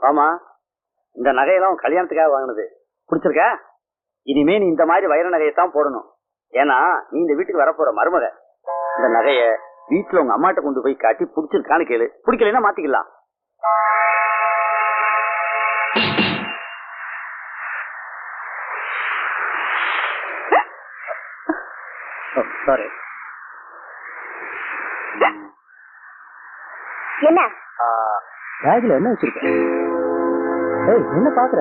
ஆமா இந்த நகையெல்லாம் உன் கல்யாணத்துக்காக வாங்கினது. பிடிச்சிருக்கா? இனிமே நீ இந்த மாதிரி வைர நகையை தான் போடணும். ஏன்னா நீ இந்த வீட்டுக்கு வரப்போற மருமக. இந்த நகைய வீட்டுல உங்க அம்மாட்ட கொண்டு போய் காட்டி பிடிச்சிருக்கான்னு கேளு. பிடிக்கலைன்னா மாத்திக்கலாம். சாரி என்ன? பேக்ல என்ன வச்சிருக்க? ஏய் என்ன பாக்குற?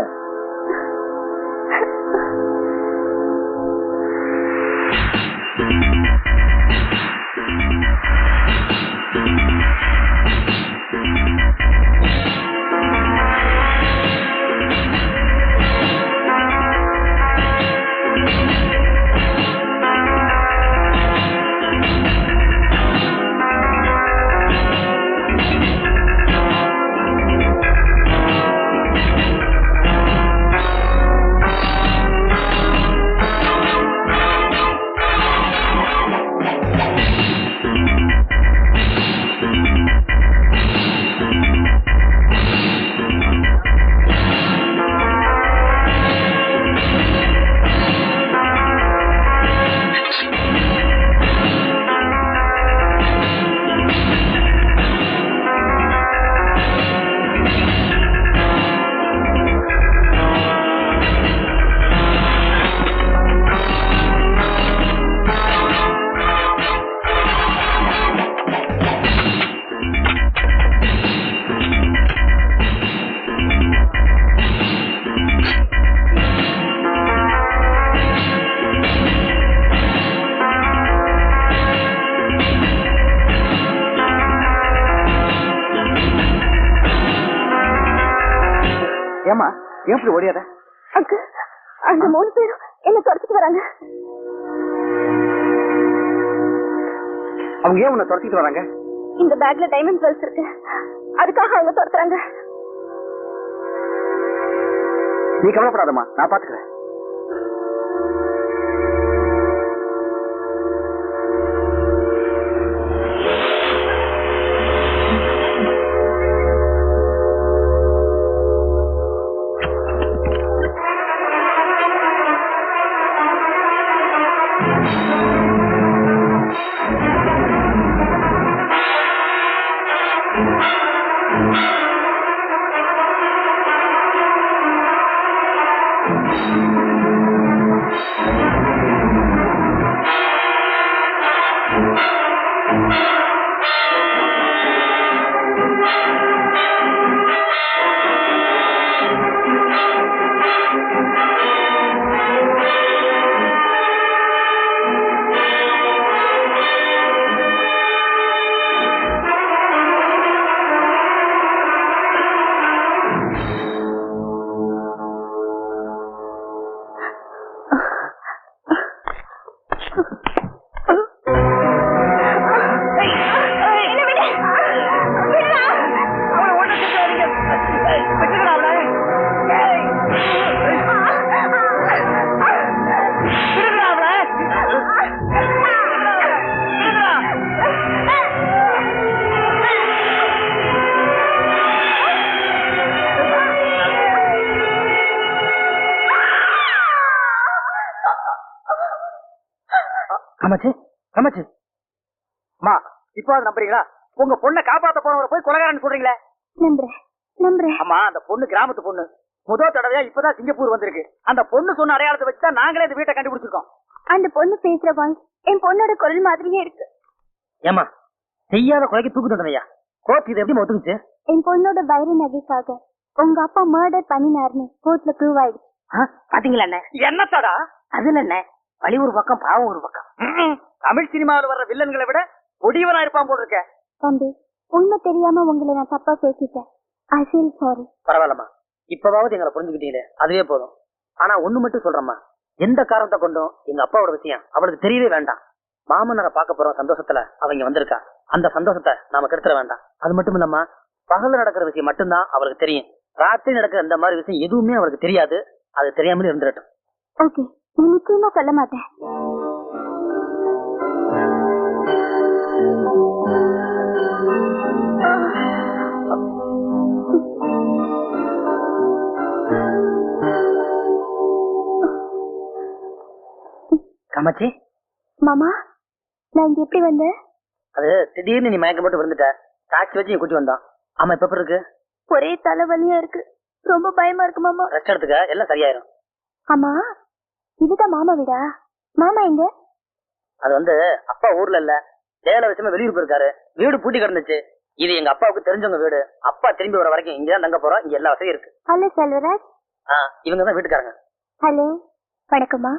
எப்படி ஓடியாத? அங்கு அந்த மூணு பேரும் என்ன துரத்திட்டு வராங்க. அவங்க ஏன் உன்னை துரத்திட்டு வராங்க? இந்த பேக்ல டைமண்ட் ஜுவல்ஸ் இருக்கு. அதுக்காக அவங்க துரத்துறாங்க. நீ கவலைப்படாதம்மா நான் பாத்துக்கிறேன். கமாச்சு கமாச்சு அம்மா இப்போ அது நம்புறீங்களா? உங்க பொண்ணை காப்பாத்த போனவரை போய் கொலகாரன் சொல்றீங்களே? நம்புறேன் நம்புறேன். அம்மா அந்த பொண்ணு கிராமத்து பொண்ணு. முதல் தடவையா இப்பதான் சிங்கப்பூர் வந்திருக்கு. அந்த பொண்ணு சொன்ன அடையாளத்தை வச்சு தான் நாங்களே இந்த வீட்டை கண்டுபிடிச்சிருக்கோம். அந்த பொண்ணு பேசுற வாய்ஸ் என் பொண்ணோட குரல் மாதிரியே இருக்கு. ஏமா செய்யாத கொலைக்கு தூக்கு தண்டனையா? கோர்ட் இது எப்படி ஒத்துக்குச்சு? என் பொண்ணோட வைர நகைக்காக உங்க அப்பா மர்டர் பண்ணினாருன்னு கோர்ட்ல ப்ரூவ் ஆயிடுச்சு. பாத்தீங்களா அண்ணே என்னத்தாடா? அதுல என்ன? வழி ஒரு பக்கம் பாவம் ஒரு பக்கம். தமிழ் சினிமாவில் வர்ற வில்லன்களை விட ஒடிவனா இருப்பான் போல் இருக்க தம்பி உண்மை தெரியாம உங்களை நான் தப்பா பேசிட்டேன். ஐ ஃபீல் சாரி பரவாயில்லம்மா. இப்பவாவது எங்களை புரிஞ்சுக்கிட்டீங்களே அதுவே போதும். ஆனா ஒண்ணு மட்டும் சொல்றேம்மா. எந்த காரணத்தை கொண்டும் எங்க அப்பாவோட விஷயம் அவளுக்கு தெரியவே வேண்டாம். மாமனாரை பார்க்க போறோம் சந்தோஷத்துல அவங்க வந்திருக்கா. அந்த சந்தோஷத்தை நாம கெடுத்துட வேண்டாம். அது மட்டும் இல்லம்மா பகல்ல நடக்கிற விஷயம் மட்டும்தான் அவளுக்கு தெரியும். ராத்திரி நடக்கிற இந்த மாதிரி விஷயம் எதுவுமே அவளுக்கு தெரியாது. அது தெரியாமலே இருந்துடட்டும். ஓகே நீ நிச்சயமா சொல்ல மாட்டேன். காமாச்சி மாமா நான் இங்க எப்படி வந்தேன்? அது திடீர்னு நீ மயக்கம் போட்டு விழுந்துட்ட. டாக்ஸி வச்சு கூட்டி வந்தான். ஆமா இப்ப இருக்கு? ஒரே தலைவலியா இருக்கு. ரொம்ப பயமா இருக்கு மாமா. ரெஸ்ட் எடுத்துக்க. எல்லாம் சரியாயிரும். ஆமா இதுதான் மாமா வீடா? மாமா எங்க? அது வந்து அப்பா ஊர்ல இல்ல. வேலை விஷயமா வெளியூர் போயிருக்காரு. வீடு பூட்டி கிடந்துச்சு. இது எங்க அப்பாவுக்கு தெரிஞ்சவங்க வீடு. அப்பா திரும்பி வர வரைக்கும் இங்கதான் தங்க போறோம். இங்க எல்லா வசதியும் இருக்கு. ஹலோ செல்வராஜ். இவங்க தான் வீட்டுக்காரங்க. ஹலோ வணக்கம்மா.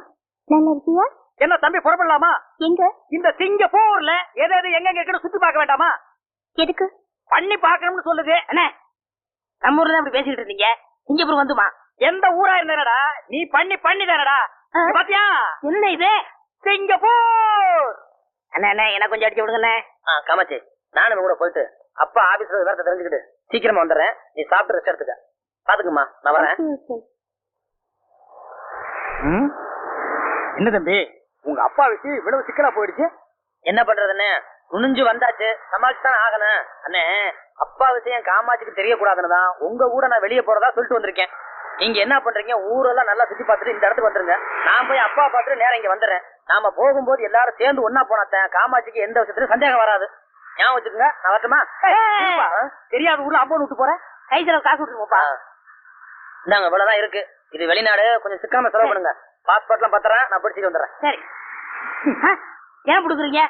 நல்லா இருக்கியா? என்ன தம்பி புறப்படலாமா? எங்க? இந்த சிங்கப்பூர்ல எது எது எங்க இருக்குன்னு சுத்தி பார்க்க வேண்டாமா? எதுக்கு? பண்ணி பார்க்கணும்னு சொல்லுது. அண்ணே நம்ம ஊர்ல தான் இப்படி பேசிக்கிட்டு இருந்தீங்க. சிங்கப்பூர் வந்துமா? எந்த ஊரா இருந்தடா நீ பண்ணி பண்ணி தானடா. பாத்தியா? என்ன இது? சிங்கப்பூர்! அண்ணா அண்ணே எனக்கு கொஞ்சம் அடிச்சு விடுங்கண்ணே. ஆ காமாட்சி நானும் கூட போயிட்டு அப்பா ஆபீஸ்ல விவரத்தை தெரிஞ்சுக்கிட்டு சீக்கிரமா வந்துடுறேன். நீ சாப்பிட்டு ரெஸ்ட் எடுத்துக்க. பாத்துக்குமா நான் வரேன். என்ன தம்பி? உங்க அப்பா வச்சு இவ்வளவு சிக்கலா போயிடுச்சு? என்ன பண்றதுன்னு துணிஞ்சு வந்தாச்சு. சமாளிச்சு தான் ஆகணும். அண்ணே அப்பா விஷயம் காமாட்சிக்கு தெரியக்கூடாதுன்னு தான் உங்க கூட நான் வெளியே போறதா சொல்லிட்டு வந்திருக்கேன். நீங்க என்ன பண்றீங்க? ஊரெல்லாம் நல்லா சுத்தி பார்த்துட்டு இந்த இடத்துக்கு வந்துருங்க. நான் போய் அப்பா பார்த்துட்டு நேரம் இங்க வந்துடுறேன் நாம போகும்போது எல்லாரும் சேர்ந்து ஒன்னா போனாத்தேன் காமாட்சிக்கு எந்த விஷயத்துலயும் சந்தேகம் வராது. ஞாபகம் வச்சுக்கோங்க. நான் வரட்டுமா. தெரியாத ஊர்ல அம்பன் விட்டு போறேன். கை செலவு காசு விட்டுருப்பா ஆ. இந்தாங்க இவ்வளவுதான் இருக்கு. இது வெளிநாடு. கொஞ்சம் சிக்காம செலவு பண்ணுங்க. பாஸ்போர்ட்லாம் பத்திரம் நான் பிடிச்சிட்டு வந்துடுறேன் சரி. ஏன் கொடுக்குறீங்க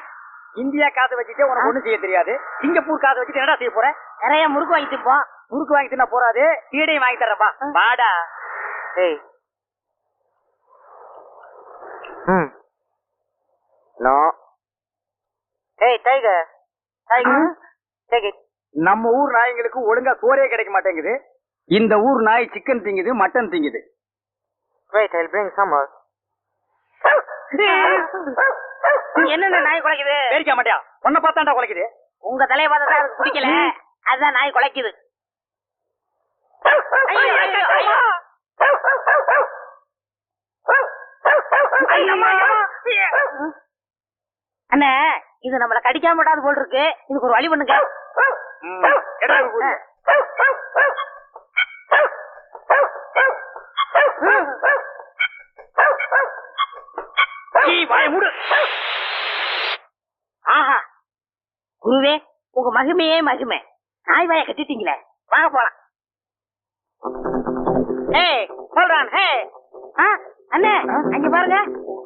இந்தியா காசை வச்சுட்டு உனக்கு ஒண்ணும் செய்ய தெரியாது. சிங்கப்பூர் காசை வச்சுட்டு என்னடா செய்ய போற? நிறைய முறுக்கு வாங்கி திப்போம் முறுக்கு வாங்கி தின்னா போறாது சீடையும் வாங்கி தரப்பா வாடா Hey. Hmm. No. Hey, Tiger. Tiger. Take it. நம்ம ஊர் நாய்ங்களுக்கு ஒழுங்கா சோறே கிடைக்க மாட்டேங்குது இந்த ஊர் நாய் சிக்கன் திங்குது மட்டன் திங்குது Wait, I'll bring some more. என்னென்ன நாய் குலைக்குது பேரிக்க மாட்டியா உன்னை பார்த்தாண்டா குலைக்குது உங்க தலைய பார்த்தா தான் அதுக்கு பிடிக்கல அதுதான் நாய் குலைக்குது. அண்ணே இது நம்மள கடிக்காம விடாது போல் இருக்கு. இதுக்கு ஒரு வழி பண்ணுங்க. ஆஹா. குருவே உங்க மகிமையே மகிமை. நாய் வாய கட்டிட்டீங்களே. வாங்க போலாம். ஏய் சொல்றான் ஹே அண்ணே அங்க பாருங்க.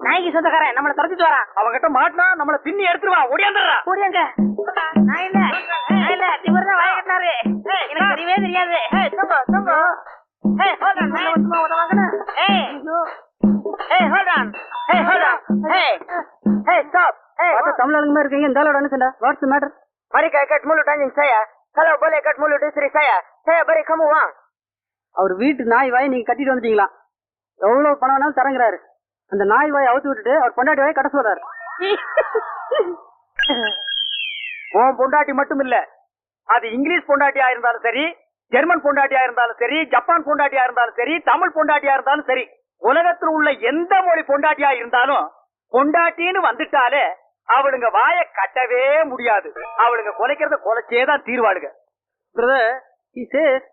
நாய்க்கு சொந்தக்காரன் நம்மள துரத்திட்டு வரான். அவன்கிட்ட மாட்டினா நம்மள பின்னி எடுத்துருவா. ஓடியாந்துடுறா. ஓடியாங்க நான் இல்ல நான் இல்ல இவர் தான் வாய கட்டினாரு. ஏய், எனக்கு தெரியவே தெரியாது. ஏய் தம்போ தம்போ ஏய் hold on நான் சும்மா உத வாங்கணும் ஏய். ஏய் hold on. ஏய் hold on. ஏய். ஏய் ஸ்டாப் ஏய் தமிழ் ஆளுங்க இருக்கீங்க. இந்த ஆளோட என்ன what's matter Mari kay kat mulut anjing saya. Kalau boleh kat mulut istri saya, saya beri kamu uang. அவர் வீட்டு நாய் வாயை நீங்க கட்டிட்டு வந்துட்டீங்களா? எவ்வளவு பணம் வேணாலும் தரங்குறாரு. அந்த நாய் வாயை அவுத்து விட்டுட்டு அவர் பொண்டாட்டி வாயை கட்ட சொல்றாரு. உன் பொண்டாட்டி மட்டும் இல்ல அது இங்கிலீஷ் பொண்டாட்டியா இருந்தாலும் சரி ஜெர்மன் பொண்டாட்டியா இருந்தாலும் சரி ஜப்பான் பொண்டாட்டியா இருந்தாலும் சரி தமிழ் பொண்டாட்டியா இருந்தாலும் சரி உலகத்தில் உள்ள எந்த மொழி பொண்டாட்டியா இருந்தாலும் பொண்டாட்டின்னு வந்துட்டாலே அவளுங்க வாய கட்டவே முடியாது. அவளுங்க குலைக்கிறத குலைச்சேதான் தீர்வாளுங்க. பிரதர்